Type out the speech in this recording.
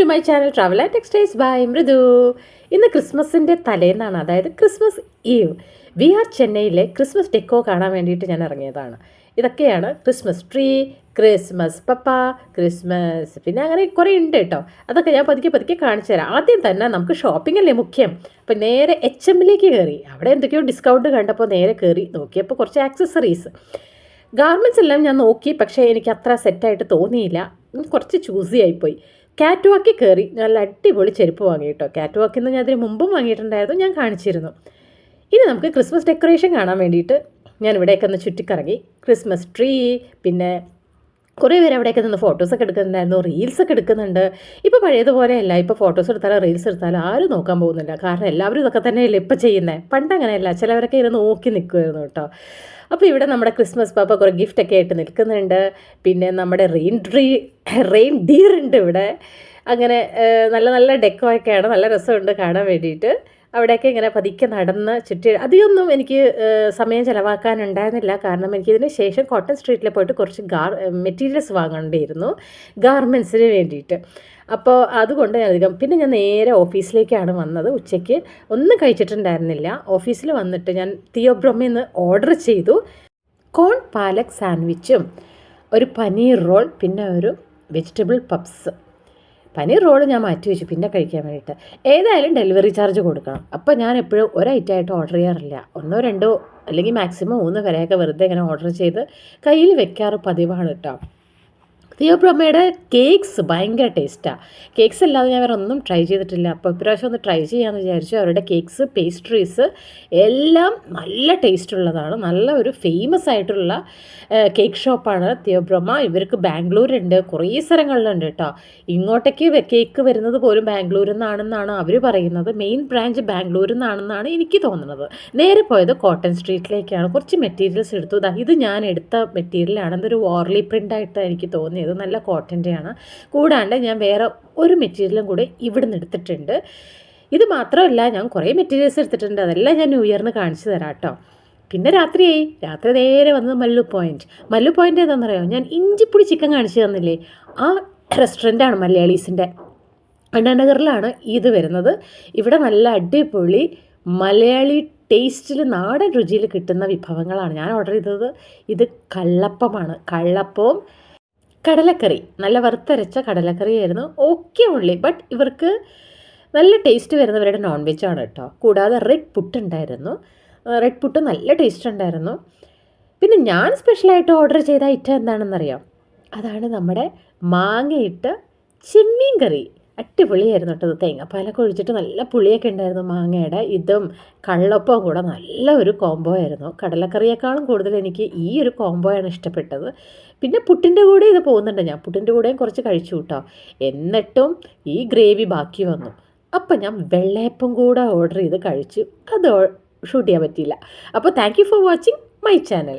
To my channel travel and textiles by Mridu ഇന്ന് ക്രിസ്മസിന്റെ തലേന്നാണ് അതായത് ക്രിസ്മസ് ഈവ് വി ആർ ചെന്നൈയിലെ ക്രിസ്മസ് ഡെക്കോ കാണാൻ വേണ്ടിയിട്ട് ഞാൻ ഇറങ്ങിയതാണ്. ഇതൊക്കെയാണ് ക്രിസ്മസ് ട്രീ ക്രിസ്മസ് പപ്പ ക്രിസ്മസ് പിന്നെ അങ്ങനെ കുറേ ഉണ്ട് കേട്ടോ. അതൊക്കെ ഞാൻ പതുക്കെ പതുക്കെ കാണിച്ചു തരാം. ആദ്യം തന്നെ നമുക്ക് ഷോപ്പിംഗ് അല്ലേ മുഖ്യം? അപ്പം നേരെ എച്ച് എമ്മിലേക്ക് കയറി. അവിടെ എന്തൊക്കെയോ ഡിസ്കൗണ്ട് കണ്ടപ്പോൾ നേരെ കയറി നോക്കിയപ്പോൾ കുറച്ച് ആക്സസറീസ് ഗാർമെന്റ്സ് എല്ലാം ഞാൻ നോക്കി പക്ഷേ എനിക്ക് അത്ര സെറ്റായിട്ട് തോന്നിയില്ല. കുറച്ച് ചൂസി ആയിപ്പോയി. കാറ്റ് വാക്കിൽ കയറി നല്ല അടിപൊളി ചെരുപ്പ് വാങ്ങി കേട്ടോ കാറ്റ് വാക്കിൽ നിന്ന് ഞാൻ അതിന് മുമ്പും വാങ്ങിയിട്ടുണ്ടായിരുന്നു. ഞാൻ കാണിച്ചിരുന്നു. ഇനി നമുക്ക് ക്രിസ്മസ് ഡെക്കറേഷൻ കാണാൻ വേണ്ടിയിട്ട് ഞാൻ ഇവിടെയൊക്കെ ഒന്ന് ചുറ്റിക്കറങ്ങി. ക്രിസ്മസ് ട്രീ പിന്നെ കുറേ പേര് അവിടെയൊക്കെ നിന്ന് ഫോട്ടോസൊക്കെ എടുക്കുന്നുണ്ടായിരുന്നു റീൽസൊക്കെ എടുക്കുന്നുണ്ട്. ഇപ്പോൾ പഴയതുപോലെയല്ല ഇപ്പോൾ ഫോട്ടോസ് എടുത്താലും റീൽസ് എടുത്താലും ആരും നോക്കാൻ പോകുന്നില്ല. കാരണം എല്ലാവരും ഇതൊക്കെ തന്നെയല്ലേ ഇപ്പോൾ ചെയ്യുന്നത് പണ്ട് അങ്ങനെയല്ല ചിലവരൊക്കെ ഇരുന്ന് നോക്കി നിൽക്കുമായിരുന്നു കേട്ടോ. അപ്പോൾ ഇവിടെ നമ്മുടെ ക്രിസ്മസ് പാപ്പ കുറേ ഗിഫ്റ്റൊക്കെ ആയിട്ട് നിൽക്കുന്നുണ്ട്. പിന്നെ നമ്മുടെ റെയിൻ ട്രീ റെയിൻ ഡീർ ഉണ്ട് ഇവിടെ. അങ്ങനെ നല്ല നല്ല ഡെക്കോ ഒക്കെയാണ് നല്ല രസമുണ്ട് കാണാൻ വേണ്ടിയിട്ട്. അവിടെയൊക്കെ ഇങ്ങനെ പതുക്കെ നടന്ന് ചുറ്റി അധികമൊന്നും എനിക്ക് സമയം ചിലവാക്കാനുണ്ടായിരുന്നില്ല. കാരണം എനിക്കിതിന് ശേഷം കോട്ടൺ സ്ട്രീറ്റിൽ പോയിട്ട് കുറച്ച് ഗാർ മെറ്റീരിയൽസ് വാങ്ങേണ്ടിയിരുന്നു. ഗാർമെൻസിന് വേണ്ടിയിട്ട്. അപ്പോൾ അതുകൊണ്ട് ഞാൻ അധികം പിന്നെ ഞാൻ നേരെ ഓഫീസിലേക്കാണ് വന്നത്. ഉച്ചയ്ക്ക് ഒന്നും കഴിച്ചിട്ടുണ്ടായിരുന്നില്ല. ഓഫീസിൽ വന്നിട്ട് ഞാൻ തിയോബ്രഹ്മിന്ന് നിന്ന് ഓർഡർ ചെയ്തു. കോൺ പാലക് സാൻഡ്വിച്ചും ഒരു പനീർ റോൾ പിന്നെ ഒരു വെജിറ്റബിൾ പപ്സ്. പനീർ റോൾ ഞാൻ മാറ്റി വെച്ചു പിന്നെ കഴിക്കാൻ വേണ്ടിയിട്ട്. ഏതായാലും ഡെലിവറി ചാർജ് കൊടുക്കണം. അപ്പോൾ ഞാൻ എപ്പോഴും ഒരു ആയിട്ട് ഓർഡർ ചെയ്യാറില്ല. ഒന്നോ രണ്ടോ അല്ലെങ്കിൽ മാക്സിമം മൂന്ന് വരെയൊക്കെ വെറുതെ ഇങ്ങനെ ഓർഡർ ചെയ്ത് കയ്യിൽ വെക്കാറ് പതിവാണ് കേട്ടോ തിയോബ്രഹ്മയുടെ കേക്ക്സ് ഭയങ്കര ടേസ്റ്റാണ് കേക്ക്സ് അല്ലാതെ ഞാൻ വേറെ ഒന്നും ട്രൈ ചെയ്തിട്ടില്ല. അപ്പോൾ ഇപ്രാവശ്യം ഒന്ന് ട്രൈ ചെയ്യാമെന്ന് വിചാരിച്ചു. അവരുടെ കേക്ക്സ് പേസ്ട്രീസ് എല്ലാം നല്ല ടേസ്റ്റ് ഉള്ളതാണ് നല്ല ഒരു ഫേമസ് ആയിട്ടുള്ള കേക്ക് ഷോപ്പാണ് തിയോബ്രഹ്മ ഇവർക്ക് ബാംഗ്ലൂരുണ്ട്. കുറേ സ്ഥലങ്ങളിലുണ്ട് കേട്ടോ. ഇങ്ങോട്ടേക്ക് കേക്ക് വരുന്നത് പോലും ബാംഗ്ലൂരിൽ നിന്നാണെന്നാണ് അവർ പറയുന്നത്. മെയിൻ ബ്രാഞ്ച് ബാംഗ്ലൂരിൽ നിന്നാണെന്നാണ് എനിക്ക് തോന്നുന്നത്. നേരെ പോയത് കോട്ടൺ സ്ട്രീറ്റിലേക്കാണ്. കുറച്ച് മെറ്റീരിയൽസ് എടുത്തു. ഇത് ഞാൻ എടുത്ത മെറ്റീരിയലാണ്. എന്തൊരു വാർലി പ്രിന്റായിട്ടാണ് എനിക്ക് തോന്നിയത്. നല്ല കോട്ടന്റെയാണ്. കൂടാണ്ട് ഞാൻ വേറെ ഒരു മെറ്റീരിയലും കൂടി ഇവിടുന്ന് എടുത്തിട്ടുണ്ട്. ഇത് മാത്രമല്ല ഞാൻ കുറേ മെറ്റീരിയൽസ് എടുത്തിട്ടുണ്ട്. അതെല്ലാം ഞാൻ ന്യൂ ഇയറിന് കാണിച്ചു തരാം കേട്ടോ. പിന്നെ രാത്രിയായി. രാത്രി നേരെ വന്നത് മല്ലു പോയിന്റ് മല്ലു പോയിന്റ് ഏതാണെന്നറിയോ? ഞാൻ ഇഞ്ചിപ്പൊടി ചിക്കൻ കാണിച്ചു തന്നില്ലേ? ആ റെസ്റ്റോറന്റാണ് മലയാളീസിന്റെ. അണ്ണാനഗറിലാണ് ഇത് വരുന്നത്. ഇവിടെ നല്ല അടിപൊളി മലയാളി ടേസ്റ്റിൽ നാടൻ രുചിയിൽ കിട്ടുന്ന വിഭവങ്ങളാണ്. ഞാൻ ഓർഡർ ചെയ്തത് ഇത് കള്ളപ്പമാണ്. കള്ളപ്പവും കടലക്കറി നല്ല വറുത്തരച്ച കടലക്കറിയായിരുന്നു. ഓക്കെ ഉള്ളി ബട്ട് ഇവർക്ക് നല്ല ടേസ്റ്റ് വരുന്നവരുടെ നോൺ വെജ് ആണ് കേട്ടോ. കൂടാതെ റെഡ് പുട്ടുണ്ടായിരുന്നു റെഡ് പുട്ട് നല്ല ടേസ്റ്റ് ഉണ്ടായിരുന്നു. പിന്നെ ഞാൻ സ്പെഷ്യലായിട്ട് ഓർഡർ ചെയ്ത ഐറ്റം എന്താണെന്നറിയാം? അതാണ് നമ്മുടെ മാങ്ങയിട്ട് ചെമ്മീൻ കറി അടിപൊളിയായിരുന്നു കേട്ടോ തേങ്ങാപ്പാലൊക്കെ ഒഴിച്ചിട്ട് നല്ല പുളിയൊക്കെ ഉണ്ടായിരുന്നു മാങ്ങയുടെ. ഇതും കള്ളപ്പവും കൂടെ നല്ല ഒരു കോംബോ ആയിരുന്നു. കടലക്കറിയേക്കാളും കൂടുതൽ എനിക്ക് ഈ ഒരു കോംബോയാണ് ഇഷ്ടപ്പെട്ടത്. പിന്നെ പുട്ടിന്റെ കൂടെ ഇത് പോകുന്നുണ്ട്. ഞാൻ പുട്ടിന്റെ കൂടെയും കുറച്ച് കഴിച്ചു കേട്ടോ. എന്നിട്ടും ഈ ഗ്രേവി ബാക്കി വന്നു. അപ്പം ഞാൻ വെള്ളയപ്പം കൂടെ ഓർഡർ ചെയ്ത് കഴിച്ചു. അത് ഷൂട്ട് ചെയ്യാൻ പറ്റിയില്ല. അപ്പോൾ thank you for watching my channel